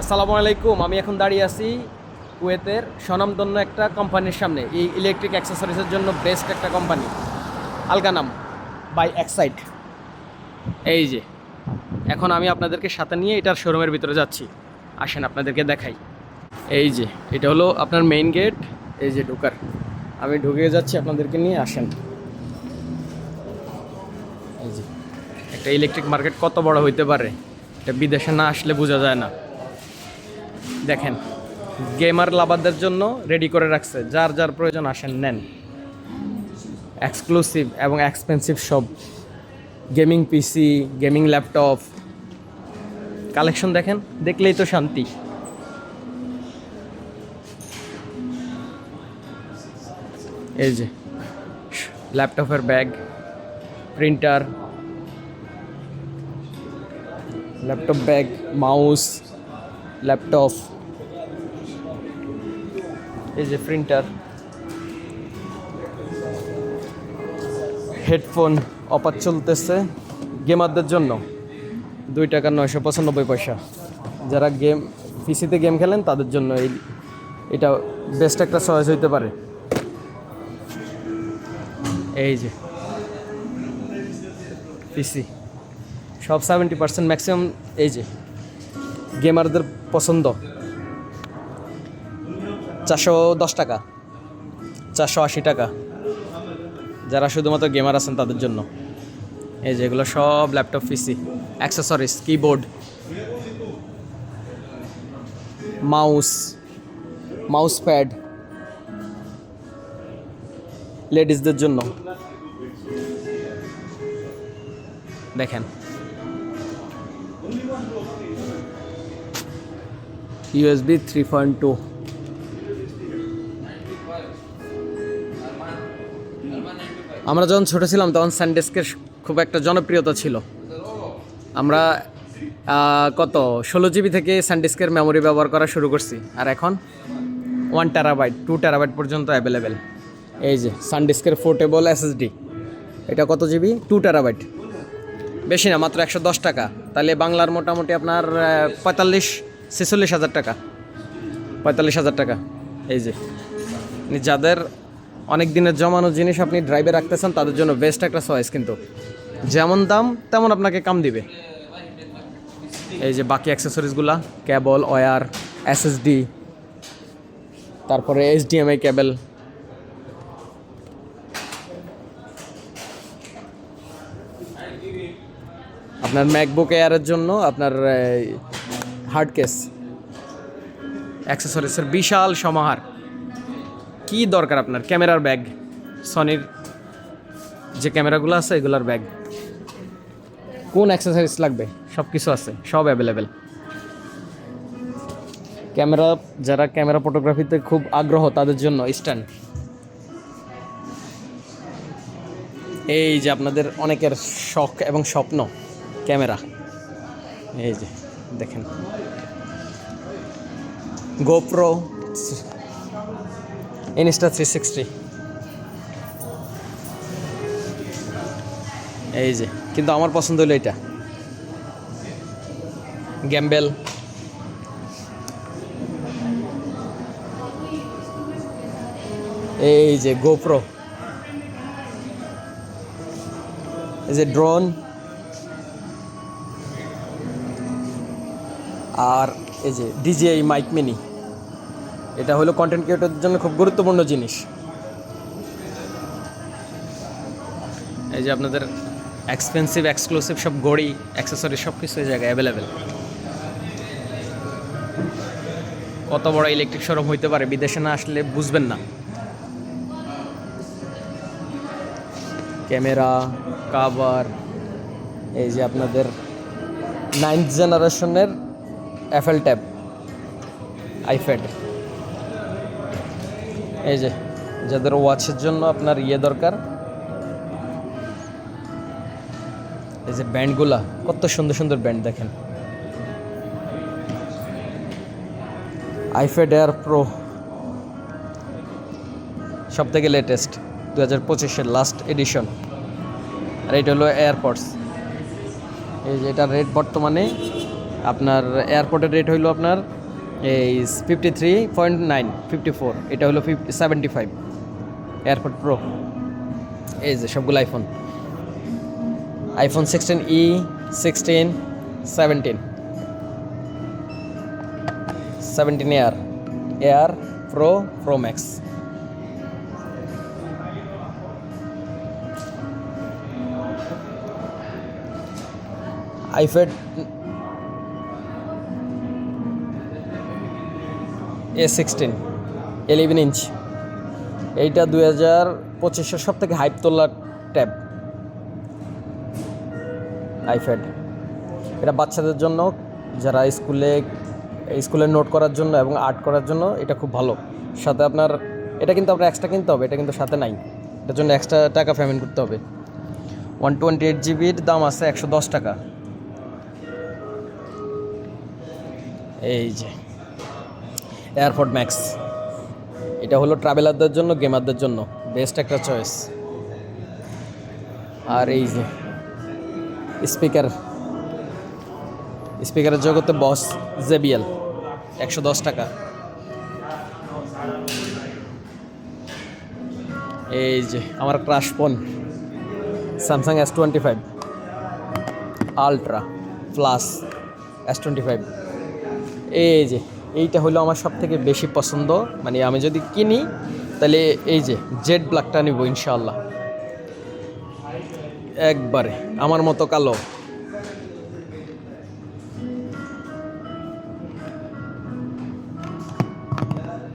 আসসালামু আলাইকুম, আমি এখন দাঁড়িয়ে আছি কুয়েতের স্বনামধন্য একটা কোম্পানির সামনে। এই ইলেকট্রিক অ্যাক্সেসরিজের জন্য বেস্ট একটা কোম্পানি। আলগানাম বাই এক্সাইট এই যে, এখন আমি আপনাদেরকে সাথে নিয়ে এটার শোরুমের ভিতরে যাচ্ছি। আসেন আপনাদেরকে দেখাই। এই যে, এটা হলো আপনার মেইন গেট এই যে ঢোকার। আমি ঢুকে যাচ্ছি আপনাদেরকে নিয়ে, আসেন। এই যে, একটা ইলেকট্রিক মার্কেট কত বড় হইতে পারে, এটা বিদেশে না আসলে বোঝা যায় না। দেখেন গেমার লাভারদের জন্য রেডি করে রাখছে। যার যার প্রয়োজন আসেন, নেন। এক্সক্লুসিভ এবং এক্সপেন্সিভ সব। Gaming PC gaming laptop collection দেখেন, দেখলেই তো শান্তি। এই যে ল্যাপটপের bag printer laptop bag mouse laptop এই যে প্রিন্টার হেডফোন অপার চলতেছে গেমারদের জন্য। দুই টাকা নয়শো পঁচানব্বই পয়সা। যারা গেম পিসিতে গেম খেলেন, তাদের জন্য এই, এটা বেস্ট একটা চয়েস হইতে পারে। এই যে পিসি সব সেভেন্টি পার্সেন্ট ম্যাক্সিমাম এই যে গেমারদের পছন্দ। চারশো দশ টাকা। চারশো আশি টাকা। যারা শুধুমাত্র গেমার আছেন তাদের জন্য। এই যেগুলো সব laptop PC accessories keyboard mouse mouse pad লেডিসদের জন্য। দেখেন। ইউএসবি থ্রি পয়েন্ট টু আমরা যখন ছোট ছিলাম, তখন স্যান্ডেস্কের খুব একটা জনপ্রিয়তা ছিল। আমরা কত? ষোলো জিবি থেকে স্যান্ডিস্কের মেমোরি ব্যবহার করা শুরু করছি। আর এখন ওয়ান টেরাবাইট টু টেরাবাইট পর্যন্ত অ্যাভেলেবেল এই যে সানডিস্কের পোর্টেবল এসএসডি এটা কত জিবি টু টেরাবাইট বেশি না, মাত্র একশো দশ টাকা। তাহলে বাংলার মোটামুটি আপনার পঁয়তাল্লিশ, ছেচল্লিশ হাজার টাকা। পঁয়তাল্লিশ হাজার টাকা। এই যে, যাদের অনেক দিনের জমানো জিনিস আপনি ড্রাইভে রাখতেছেন, তাদের জন্য বেস্ট একটা চয়েস কিন্তু। যেমন দাম, তেমন আপনাকে কাম দিবে। এই যে বাকি অ্যাক্সেসরিজগুলা কেবল ওয়ার এসএসডি তারপরে এইচডিএমআই কেবল আপনার ম্যাকবুক এয়ারের জন্য আপনার হার্ড কেস অ্যাক্সেসরিজের বিশাল সমাহার। কি দরকার আপনার? ক্যামেরার ব্যাগ? সনির যে ক্যামেরাগুলো আছে, এগুলোর ব্যাগ। কোন অ্যাক্সেসরিজ লাগবে? সব কিছু আছে, সব অ্যাভেলেবেল ক্যামেরা, যারা ক্যামেরা ফটোগ্রাফিতে খুব আগ্রহ, তাদের জন্য স্ট্যান্ড এই যে আপনাদের অনেকের শখ এবং স্বপ্ন, ক্যামেরা। এই যে, দেখেন। গোপ্রো ইনস্টা থ্রি সিক্সটি এই যে, কিন্তু আমার পছন্দ হলো এটা। গ্যাম্বেল এই যে গোপ্রো এই যে ড্রোন আর এই যে ডিজিআই মাইক মিনি এটা হলো কন্টেন্ট ক্রিয়েটরদের জন্য খুব গুরুত্বপূর্ণ জিনিস। এই যে আপনাদের এক্সপেন্সিভ এক্সক্লুসিভ সব গড়ি অ্যাক্সেসরি সব কিছু এই জায়গায় অ্যাভেলেবেল কত বড় ইলেকট্রিক শোরুম হইতে পারে, বিদেশে না আসলে বুঝবেন না। ক্যামেরা কাভার এই যে আপনাদের নাইন্থ জেনারেশনের অ্যাফেল ট্যাব আইপ্যাড এই যে, যাদের ওয়াচের জন্য আপনার ইয়ে দরকার, এই যে ব্যান্ডগুলা, কত সুন্দর সুন্দর ব্যান্ড দেখেন। আইপ্যাড এয়ার প্রো সব থেকে লেটেস্ট দু হাজার পঁচিশের লাস্ট এডিশন আর এটা হলো এয়ারপডস এই যে এটার রেট বর্তমানে আপনার এয়ারপোর্টের রেট হইল আপনার এই fifty three point nine fifty four এটা হলো fifty seventy five AirPods Pro এই যে সবগুলো iPhone iPhone sixteen E sixteen seventeen seventeen Air Air Pro Pro Max iPad A sixteen eleven inch এইটা দুই হাজার পঁচিশের সব থেকে হাইপ তোলার ট্যাব আইপ্যাড এটা বাচ্চাদের জন্য, যারা স্কুলে স্কুলে নোট করার জন্য এবং আর্ট করার জন্য এটা খুব ভালো। সাথে আপনার, এটা কিন্তু আপনার এক্সট্রা কিনতে হবে, এটা কিন্তু সাথে নাই। এটার জন্য এক্সট্রা টাকা পেমেন্ট করতে হবে। ওয়ান টোয়েন্টি এইট জিবির দাম আছে একশো দশ টাকা। এই যে। AirPods Max. এটা হলো ট্রাভেলারদের জন্য গেমারদের জন্য। বেস্ট একটা চয়েস আর এই যে স্পিকার স্পিকারের জগতে বস জেবিএল একশো দশ টাকা। এই যে, আমার crush phone Samsung S twenty five Ultra Plus S twenty five এই যে এইটা হলো আমার সব থেকে বেশি পছন্দ। মানে আমি যদি কিনি, তাহলে এই যে জেড ব্ল্যাকটা নিব ইনশাল্লাহ একবারে, আমার মতো কালো।